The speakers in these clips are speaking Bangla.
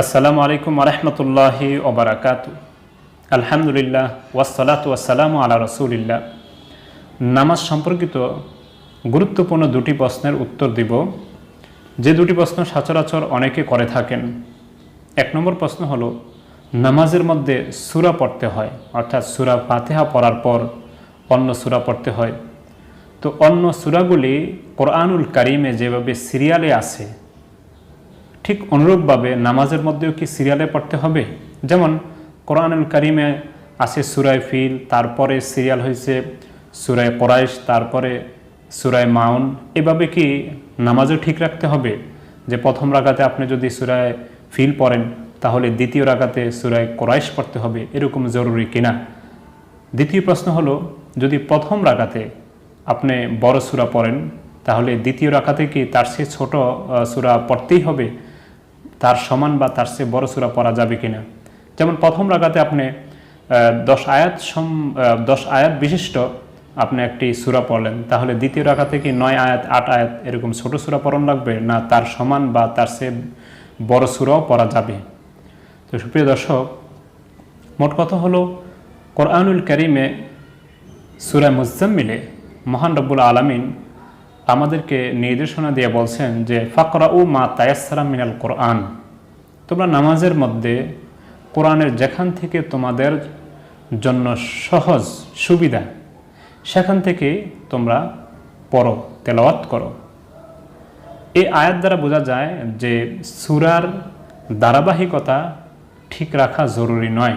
আসসালামু আলাইকুম আরহামতুল্লাহি ওবরাকাত আলহামদুলিল্লাহ ওয়াসালাত ওয়াসালামু আলা রসুলিল্লাহ। নামাজ সম্পর্কিত গুরুত্বপূর্ণ দুটি প্রশ্নের উত্তর দিব। যে দুটি প্রশ্ন সচরাচর অনেকে করে থাকেন। এক নম্বর প্রশ্ন হলো, নামাজের মধ্যে সুরা পড়তে হয়, অর্থাৎ সুরা ফাতেহা পড়ার পর অন্য সুরা পড়তে হয়। তো অন্য সুরাগুলি কোরআনুল কারিমে যেভাবে সিরিয়ালে আছে ঠিক অনুরূপভাবে নামাজের মধ্যেও কি সিরিয়ালে পড়তে হবে? যেমন কোরআনুল কারিমে আছে সুরায় ফিল, তারপরে সিরিয়াল হয়েছে সুরায় কোরাইশ, তারপরে সুরায় মাউন। এভাবে কি নামাজও ঠিক রাখতে হবে? যে প্রথম রাগাতে আপনি যদি সুরায় ফিল পড়েন, তাহলে দ্বিতীয় রাগাতে সুরায় কোরাইশ পড়তে হবে। এরকম জরুরি কিনা? দ্বিতীয় প্রশ্ন হলো, যদি প্রথম রাগাতে আপনি বড় সুরা পড়েন, তাহলে দ্বিতীয় রাখাতে কি তার চেয়ে ছোট সুরা পড়তেই হবে? তার সমান বা তার চেয়ে বড় সুরা পড়া যাবে কিনা। যেমন প্রথম রাগাতে আপনি দশ আয়াত সম দশ আয়াত বিশিষ্ট আপনি একটি সুরা পড়লেন। তাহলে দ্বিতীয় রাখাতে কি নয় আয়াত, আট আয়াত এরকম ছোট সুরা পড়ন লাগবে? না, তার সমান বা তার চেয়ে বড় সুরাও পড়া যাবে। তো সুপ্রিয় দর্শক, মোট কথা হলো, কোরআনুল করিমে সুরা মুজাম্মিলে মহান রব্বুল আলমিন আমাদেরকে নির্দেশনা দিয়ে বলছেন যে ফাকরা উ মা তায়াসারা মিনাল কোরআন। তোমরা নামাজের মধ্যে কোরআনের যেখান থেকে তোমাদের জন্য সহজ সুবিধা, সেখান থেকে তোমরা পড়ো, তেলাওয়াত করো। এই আয়াত দ্বারা বোঝা যায় যে, সুরার ধারাবাহিকতা ঠিক রাখা জরুরি নয়।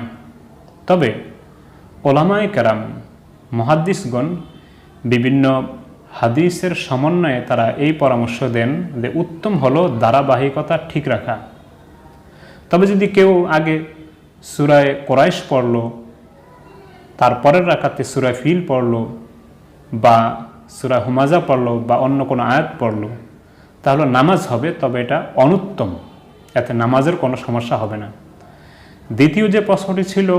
তবে ওলামায় কেরাম, মহাদ্দিসগণ বিভিন্ন হাদিসের সমন্বয়ে তারা এই পরামর্শ দেন যে উত্তম হলো ধারাবাহিকতা ঠিক রাখা। তবে যদি কেউ আগে সুরায় কোরাইশ পড়ল, তারপরের রাখাতে সুরায় ফিল পড়ল, বা সুরা হুমাজা পড়ল, বা অন্য কোনো আয়াত পড়ল, তাহলে নামাজ হবে, তবে এটা অনুত্তম। এতে নামাজের কোনো সমস্যা হবে না। দ্বিতীয় যে প্রশ্নটি ছিল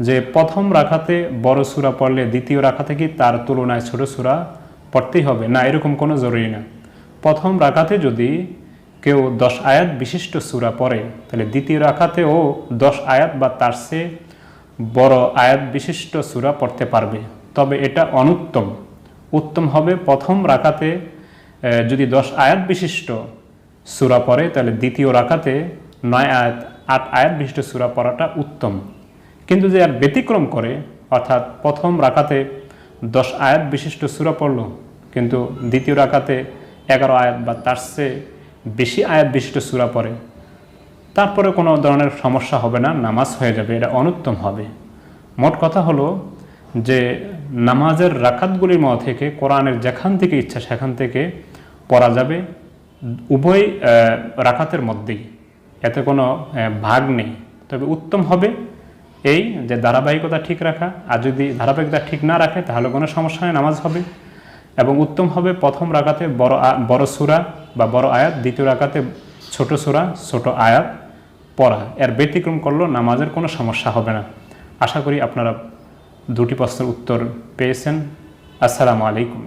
যে প্রথম রাখাতে বড় সুরা পড়লে দ্বিতীয় রাখাতে কি তার তুলনায় ছোট সুরা পড়তেই হবে। না, এরকম কোনো জরুরি না। প্রথম রাখাতে যদি কেউ দশ আয়াত বিশিষ্ট সুরা পড়ে, তাহলে দ্বিতীয় রাখাতেও দশ আয়াত বা তার চেয়ে বড় আয়াত বিশিষ্ট সুরা পড়তে পারবে। তবে এটা অনুত্তম। উত্তম হবে প্রথম রাখাতে যদি দশ আয়াত বিশিষ্ট সুরা পড়ে, তাহলে দ্বিতীয় রাখাতে নয় আয়াত, আট আয়াত বিশিষ্ট সুরা পড়াটা উত্তম। কিন্তু যে আর ব্যতিক্রম করে, অর্থাৎ প্রথম রাখাতে দশ আয়াত বিশিষ্ট সুরা পড়ল কিন্তু দ্বিতীয় রাখাতে এগারো আয়াত বা তার চেয়ে বেশি আয়াত বিশিষ্ট সুরা পড়ে তারপরে কোনো ধরনের সমস্যা হবে না, নামাজ হয়ে যাবে, এটা অনুত্তম হবে। মোট কথা হলো যে নামাজের রাখাতগুলির মধ্যে থেকে কোরআনের যেখান থেকে ইচ্ছা সেখান থেকে পড়া যাবে, উভয় রাখাতের মধ্যেই। এতে কোনো ভাগ নেই। তবে উত্তম হবে এই যে ধারাবাহিকতা ঠিক রাখা, আর যদি ধারাবাহিকতা ঠিক না রাখে তাহলে কোনো সমস্যা নামাজ হবে। এবং উত্তম হবে প্রথম রাখাতে বড় বড় সুরা বা বড় আয়াত, দ্বিতীয় রাখাতে ছোট সুরা, ছোট আয়াত পড়া। এর ব্যতিক্রম করলেও নামাজের কোনো সমস্যা হবে না। আশা করি আপনারা দুটি প্রশ্নের উত্তর পেয়েছেন। আসসালামু আলাইকুম।